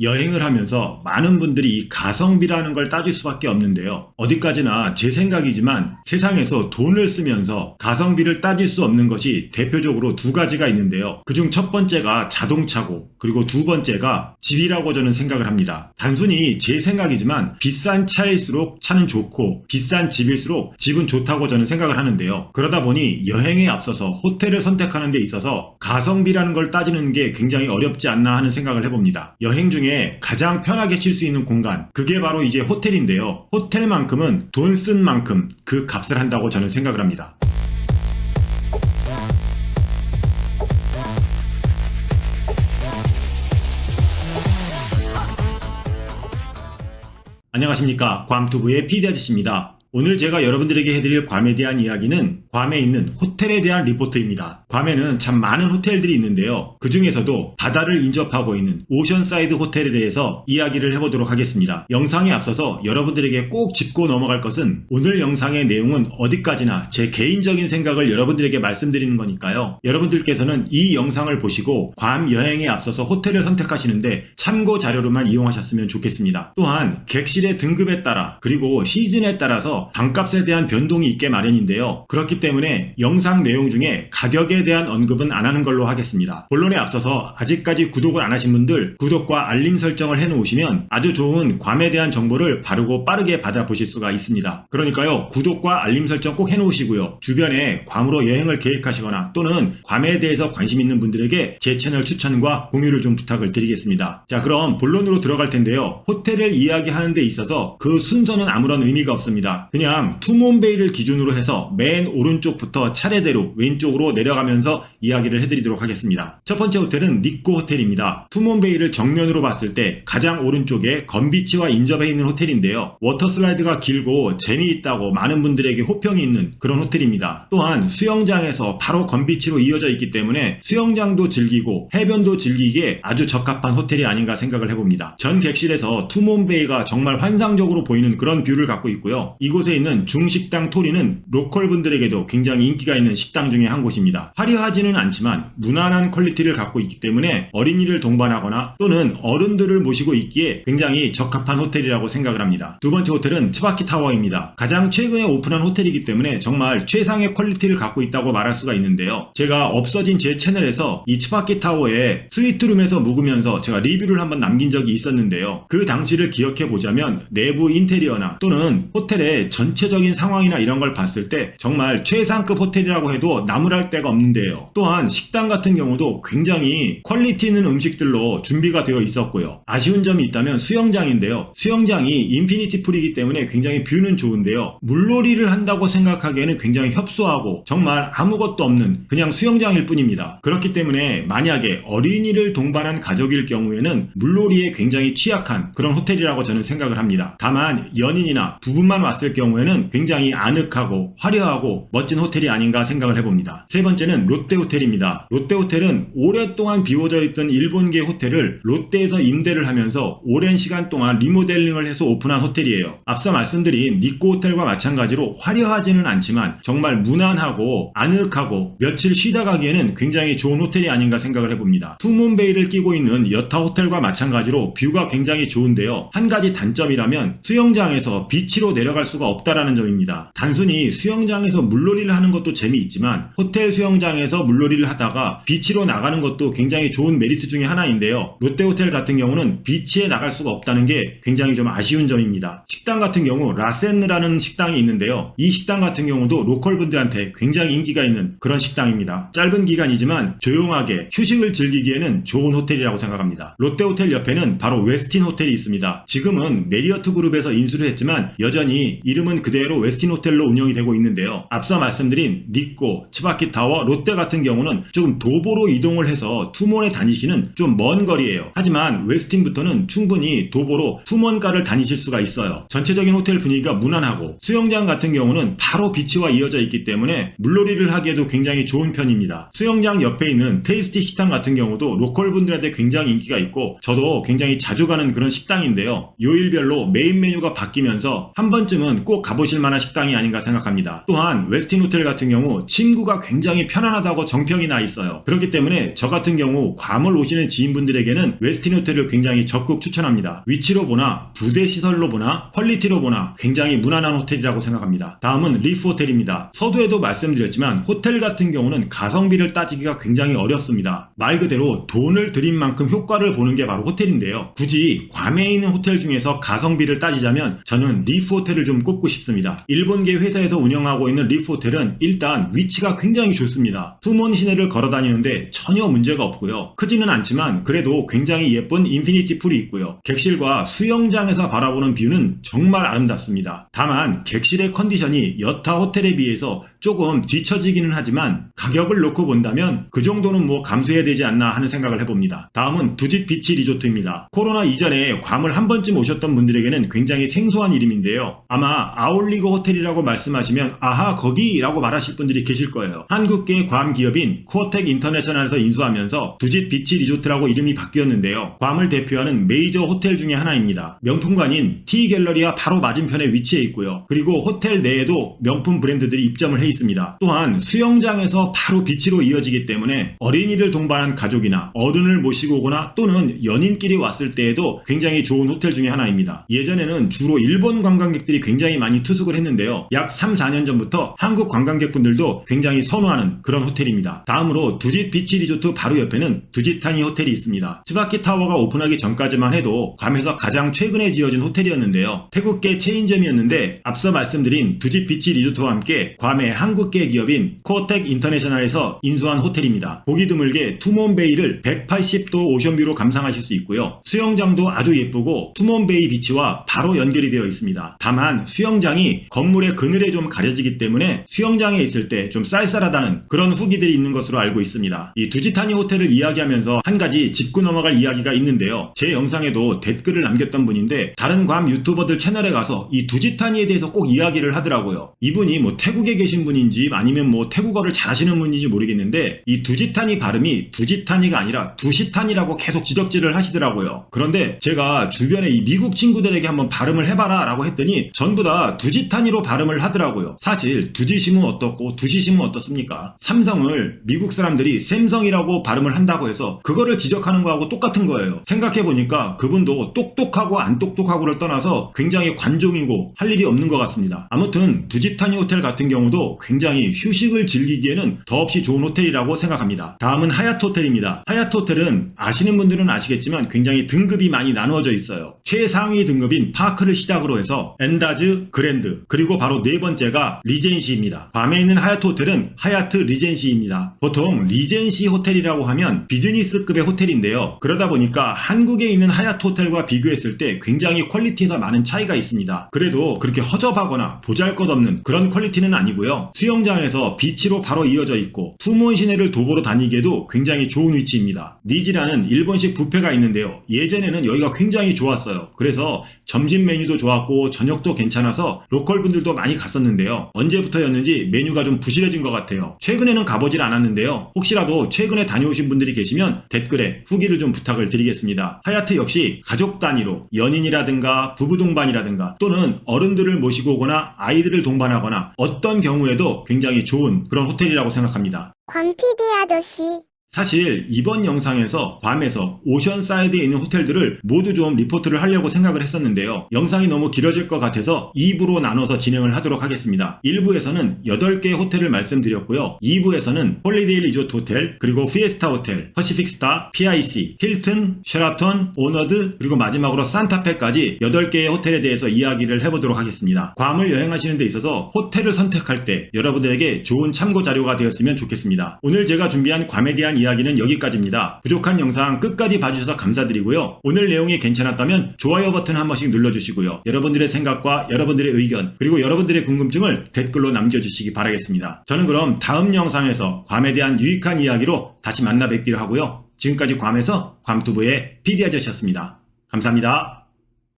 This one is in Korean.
여행을 하면서 많은 분들이 이 가성비라는 걸 따질 수밖에 없는데요. 어디까지나 제 생각이지만 세상에서 돈을 쓰면서 가성비를 따질 수 없는 것이 대표적으로 두 가지가 있는데요. 그중 첫 번째가 자동차고 그리고 두 번째가 집이라고 저는 생각을 합니다. 단순히 제 생각이지만 비싼 차일수록 차는 좋고 비싼 집일수록 집은 좋다고 저는 생각을 하는데요. 그러다 보니 여행에 앞서서 호텔을 선택하는 데 있어서 가성비라는 걸 따지는 게 굉장히 어렵지 않나 하는 생각을 해봅니다. 여행 중에 가장 편하게 쉴 수 있는 공간, 그게 바로 이제 호텔인데요. 호텔만큼은 돈 쓴 만큼 그 값을 한다고 저는 생각을 합니다. 안녕하십니까. 괌투브의 PD 아저씨입니다. 오늘 제가 여러분들에게 해드릴 괌에 대한 이야기는 괌에 있는 호텔에 대한 리포트입니다. 괌에는 참 많은 호텔들이 있는데요. 그 중에서도 바다를 인접하고 있는 오션사이드 호텔에 대해서 이야기를 해보도록 하겠습니다. 영상에 앞서서 여러분들에게 꼭 짚고 넘어갈 것은 오늘 영상의 내용은 어디까지나 제 개인적인 생각을 여러분들에게 말씀드리는 거니까요. 여러분들께서는 이 영상을 보시고 괌 여행에 앞서서 호텔을 선택하시는데 참고 자료로만 이용하셨으면 좋겠습니다. 또한 객실의 등급에 따라 그리고 시즌에 따라서 방값에 대한 변동이 있게 마련인데요. 그렇기 때문에 영상 내용 중에 가격에 대한 언급은 안 하는 걸로 하겠습니다. 본론에 앞서서 아직까지 구독을 안 하신 분들 구독과 알림 설정을 해 놓으시면 아주 좋은 괌에 대한 정보를 바르고 빠르게 받아보실 수가 있습니다. 그러니까요. 구독과 알림 설정 꼭 해 놓으시고요. 주변에 괌으로 여행을 계획하시거나 또는 괌에 대해서 관심 있는 분들에게 제 채널 추천과 공유를 좀 부탁을 드리겠습니다. 자, 그럼 본론으로 들어갈 텐데요. 호텔을 이야기하는 데 있어서 그 순서는 아무런 의미가 없습니다. 그냥 투몬베이를 기준으로 해서 맨 오른쪽부터 차례대로 왼쪽으로 내려가면서 이야기를 해드리도록 하겠습니다. 첫 번째 호텔은 니꼬 호텔입니다. 투몬베이를 정면으로 봤을 때 가장 오른쪽에 건비치와 인접해 있는 호텔인데요. 워터슬라이드가 길고 재미있다고 많은 분들에게 호평이 있는 그런 호텔입니다. 또한 수영장에서 바로 건비치로 이어져 있기 때문에 수영장도 즐기고 해변도 즐기기에 아주 적합한 호텔이 아닌가 생각을 해봅니다. 전 객실에서 투몬베이가 정말 환상적으로 보이는 그런 뷰를 갖고 있고요. 이곳 에 있는 중식당 토리는 로컬 분들에게도 굉장히 인기가 있는 식당 중에 한 곳입니다. 화려하지는 않지만 무난한 퀄리티를 갖고 있기 때문에 어린이를 동반하거나 또는 어른들을 모시고 있기에 굉장히 적합한 호텔이라고 생각을 합니다. 두 번째 호텔은 츠바키 타워입니다. 가장 최근에 오픈한 호텔이기 때문에 정말 최상의 퀄리티를 갖고 있다고 말할 수가 있는데요. 제가 없어진 제 채널에서 이 츠바키 타워에 스위트룸에서 묵으면서 제가 리뷰를 한번 남긴 적이 있었는데요. 그 당시를 기억해 보자면 내부 인테리어나 또는 호텔의 전체적인 상황이나 이런 걸 봤을 때 정말 최상급 호텔이라고 해도 나무랄 데가 없는데요. 또한 식당 같은 경우도 굉장히 퀄리티 있는 음식들로 준비가 되어 있었고요. 아쉬운 점이 있다면 수영장인데요. 수영장이 인피니티 풀이기 때문에 굉장히 뷰는 좋은데요. 물놀이를 한다고 생각하기에는 굉장히 협소하고 정말 아무것도 없는 그냥 수영장일 뿐입니다. 그렇기 때문에 만약에 어린이를 동반한 가족일 경우에는 물놀이에 굉장히 취약한 그런 호텔이라고 저는 생각을 합니다. 다만 연인이나 부부만 왔을 경우에는 굉장히 아늑하고 화려하고 멋진 호텔이 아닌가 생각을 해봅니다. 세 번째는 롯데 호텔입니다. 롯데 호텔은 오랫동안 비워져 있던 일본계 호텔을 롯데에서 임대를 하면서 오랜 시간 동안 리모델링을 해서 오픈한 호텔이에요. 앞서 말씀드린 니코 호텔과 마찬가지로 화려하지는 않지만 정말 무난하고 아늑하고 며칠 쉬다 가기에는 굉장히 좋은 호텔이 아닌가 생각을 해봅니다. 투몬베이를 끼고 있는 여타 호텔과 마찬가지로 뷰가 굉장히 좋은데요. 한 가지 단점이라면 수영장에서 비치로 내려갈 수가 없다라는 점입니다. 단순히 수영장에서 물놀이를 하는 것도 재미있지만 호텔 수영장에서 물놀이를 하다가 비치로 나가는 것도 굉장히 좋은 메리트 중에 하나인데요. 롯데호텔 같은 경우는 비치에 나갈 수가 없다는 게 굉장히 좀 아쉬운 점입니다. 식당 같은 경우 라센느라는 식당이 있는데요. 이 식당 같은 경우도 로컬 분들한테 굉장히 인기가 있는 그런 식당입니다. 짧은 기간이지만 조용하게 휴식을 즐기기에는 좋은 호텔이라고 생각합니다. 롯데호텔 옆에는 바로 웨스틴 호텔이 있습니다. 지금은 메리어트 그룹에서 인수를 했지만 여전히 이 름은 그대로 웨스틴 호텔로 운영이 되고 있는데요. 앞서 말씀드린 니꼬, 츠바키 타워, 롯데 같은 경우는 조금 도보로 이동을 해서 투몬에 다니시는 좀 먼 거리예요. 하지만 웨스틴부터는 충분히 도보로 투몬가를 다니실 수가 있어요. 전체적인 호텔 분위기가 무난하고 수영장 같은 경우는 바로 비치와 이어져 있기 때문에 물놀이를 하기에도 굉장히 좋은 편입니다. 수영장 옆에 있는 테이스티 식당 같은 경우도 로컬 분들한테 굉장히 인기가 있고 저도 굉장히 자주 가는 그런 식당인데요. 요일별로 메인 메뉴가 바뀌면서 한 번쯤은 꼭 가보실 만한 식당이 아닌가 생각합니다. 또한 웨스틴 호텔 같은 경우 침구가 굉장히 편안하다고 정평이 나 있어요. 그렇기 때문에 저 같은 경우 괌을 오시는 지인분들에게는 웨스틴 호텔을 굉장히 적극 추천합니다. 위치로 보나 부대 시설로 보나 퀄리티로 보나 굉장히 무난한 호텔이라고 생각합니다. 다음은 리프 호텔입니다. 서두에도 말씀드렸지만 호텔 같은 경우는 가성비를 따지기가 굉장히 어렵습니다. 말 그대로 돈을 들인 만큼 효과를 보는 게 바로 호텔인데요. 굳이 괌에 있는 호텔 중에서 가성비를 따지자면 저는 리프 호텔을 좀 꼽고 싶습니다. 일본계 회사에서 운영하고 있는 리프 호텔은 일단 위치가 굉장히 좋습니다. 투몬 시내를 걸어 다니는데 전혀 문제가 없고요. 크지는 않지만 그래도 굉장히 예쁜 인피니티 풀이 있고요. 객실과 수영장에서 바라보는 뷰는 정말 아름답습니다. 다만 객실의 컨디션이 여타 호텔에 비해서 조금 뒤처지기는 하지만 가격을 놓고 본다면 그 정도는 뭐 감수해야 되지 않나 하는 생각을 해봅니다. 다음은 두짓 비치 리조트입니다. 코로나 이전에 괌을 한 번쯤 오셨던 분들에게는 굉장히 생소한 이름인데요. 아마 아울리고 호텔이라고 말씀하시면 아하 거기라고 말하실 분들이 계실 거예요. 한국계 괌 기업인 코어텍 인터내셔널에서 인수하면서 두짓 비치 리조트라고 이름이 바뀌었는데요. 괌을 대표하는 메이저 호텔 중에 하나입니다. 명품관인 티 갤러리와 바로 맞은편에 위치해 있고요. 그리고 호텔 내에도 명품 브랜드들이 입점을 해 있습니다. 또한 수영장에서 바로 비치로 이어지기 때문에 어린이를 동반한 가족이나 어른을 모시고 오거나 또는 연인끼리 왔을 때에도 굉장히 좋은 호텔 중에 하나입니다. 예전에는 주로 일본 관광객들이 굉장히 많이 투숙을 했는데요. 약 3, 4년 전부터 한국 관광객분들도 굉장히 선호하는 그런 호텔입니다. 다음으로 두짓 비치 리조트 바로 옆에는 두짓타니 호텔이 있습니다. 츠바키 타워가 오픈하기 전까지만 해도 괌에서 가장 최근에 지어진 호텔이었는데요. 태국계 체인점이었는데 앞서 말씀드린 두짓 비치 리조트와 함께 괌의 한 국계 기업인 코어텍 인터내셔널에서 인수한 호텔입니다. 보기 드물게 투몬베이를 180도 오션뷰로 감상하실 수 있고요. 수영장도 아주 예쁘고 투몬베이 비치와 바로 연결이 되어 있습니다. 다만 수영장이 건물의 그늘에 좀 가려지기 때문에 수영장에 있을 때 좀 쌀쌀하다는 그런 후기들이 있는 것으로 알고 있습니다. 이 두지타니 호텔을 이야기하면서 한 가지 짚고 넘어갈 이야기가 있는데요. 제 영상에도 댓글을 남겼던 분인데 다른 괌 유튜버들 채널에 가서 이 두지타니에 대해서 꼭 이야기를 하더라고요. 이분이 뭐 태국에 계신 분 인지 아니면 뭐 태국어를 잘하시는 분인지 모르겠는데 이 두지타니 발음이 두지타니가 아니라 두시타니라고 계속 지적질을 하시더라고요. 그런데 제가 주변에 이 미국 친구들에게 한번 발음을 해봐라 라고 했더니 전부 다 두지타니로 발음을 하더라고요. 사실 두지심은 어떻고 두시심은 어떻습니까? 삼성을 미국 사람들이 샘성이라고 발음을 한다고 해서 그거를 지적하는 거하고 똑같은 거예요. 생각해보니까 그분도 똑똑하고 안 똑똑하고를 떠나서 굉장히 관종이고 할 일이 없는 것 같습니다. 아무튼 두지타니 호텔 같은 경우도 굉장히 휴식을 즐기기에는 더없이 좋은 호텔이라고 생각합니다. 다음은 하얏트 호텔입니다. 하얏트 호텔은 아시는 분들은 아시겠지만 굉장히 등급이 많이 나누어져 있어요. 최상위 등급인 파크를 시작으로 해서 엔다즈, 그랜드, 그리고 바로 네 번째가 리젠시입니다. 밤에 있는 하얏트 호텔은 하얏트 리젠시입니다. 보통 리젠시 호텔이라고 하면 비즈니스급의 호텔인데요. 그러다 보니까 한국에 있는 하얏트 호텔과 비교했을 때 굉장히 퀄리티가 많은 차이가 있습니다. 그래도 그렇게 허접하거나 보잘것없는 그런 퀄리티는 아니고요. 수영장에서 비치로 바로 이어져 있고 투몬 시내를 도보로 다니기에도 굉장히 좋은 위치입니다. 니지라는 일본식 뷔페가 있는데요. 예전에는 여기가 굉장히 좋았어요. 그래서 점심 메뉴도 좋았고 저녁도 괜찮아서 로컬 분들도 많이 갔었는데요. 언제부터였는지 메뉴가 좀 부실해진 것 같아요. 최근에는 가보질 않았는데요. 혹시라도 최근에 다녀오신 분들이 계시면 댓글에 후기를 좀 부탁을 드리겠습니다. 하얏트 역시 가족 단위로 연인이라든가 부부 동반이라든가 또는 어른들을 모시고 오거나 아이들을 동반하거나 어떤 경우에 도 굉장히 좋은 그런 호텔이라고 생각합니다. 관 PD 아저씨. 사실 이번 영상에서 괌에서 오션사이드에 있는 호텔들을 모두 좀 리포트를 하려고 생각을 했었는데요. 영상이 너무 길어질 것 같아서 2부로 나눠서 진행을 하도록 하겠습니다. 1부에서는 8개의 호텔을 말씀드렸고요. 2부에서는 홀리데이 리조트 호텔, 그리고 피에스타 호텔, 퍼시픽스타, PIC, 힐튼, 쉐라톤, 오너드, 그리고 마지막으로 산타페까지 8개의 호텔에 대해서 이야기를 해보도록 하겠습니다. 괌을 여행하시는 데 있어서 호텔을 선택할 때 여러분들에게 좋은 참고 자료가 되었으면 좋겠습니다. 오늘 제가 준비한 괌에 대한 이야기는 여기까지입니다. 부족한 영상 끝까지 봐주셔서 감사드리고요. 오늘 내용이 괜찮았다면 좋아요 버튼 한 번씩 눌러주시고요. 여러분들의 생각과 여러분들의 의견 그리고 여러분들의 궁금증을 댓글로 남겨주시기 바라겠습니다. 저는 그럼 다음 영상에서 괌에 대한 유익한 이야기로 다시 만나 뵙기로 하고요. 지금까지 괌에서 괌투브의 PD 아저씨였습니다. 감사합니다.